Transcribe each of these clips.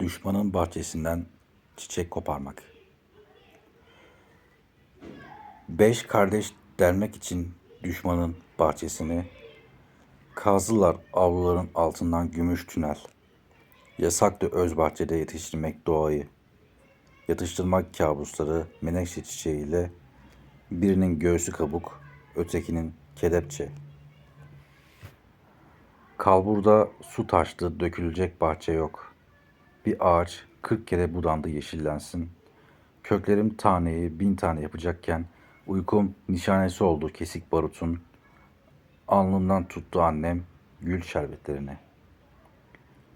Düşmanın bahçesinden çiçek koparmak. Beş kardeş delmek için düşmanın bahçesini kazdılar avluların altından gümüş tünel. Yasaktı öz bahçede yetiştirmek doğayı. Yatıştırmak kabusları menekşe çiçeğiyle birinin göğsü kabuk, ötekinin kelepçe. Kalburda su taştı, dökülecek bahçe yok. Bir ağaç kırk kere budandı yeşillensin. Köklerim taneyi bin tane yapacakken uykum nişanesi oldu kesik barutun. Alnımdan tuttu annem gül şerbetlerini.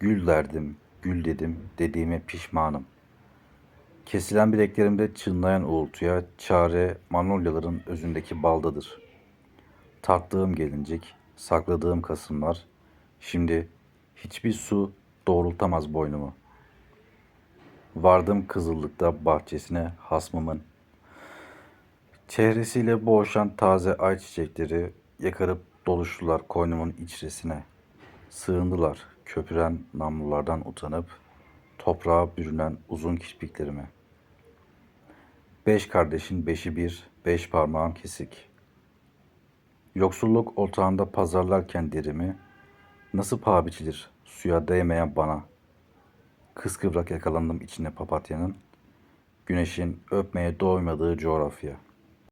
Gül derdim, gül dedim, dediğime pişmanım. Kesilen bileklerimde çınlayan uğultuya çare manolyaların özündeki baldadır. Tattığım gelincik, sakladığım kasımlar, şimdi hiçbir su doğrultamaz boynumu. Vardım kızıllıkta bahçesine hasmımın. Çehresiyle boğuşan taze ay çiçekleri yakarıp doluştular koynumun içresine. Sığındılar köpüren namlulardan utanıp toprağa bürünen uzun kirpiklerime. Beş kardeşin beşi bir, beş parmağım kesik. Yoksulluk otağında pazarlarken derimi, nasıl paha biçilir suya değmeyen bana. Kıskıvrak yakalandım içine papatyanın, güneşin öpmeye doymadığı coğrafya.''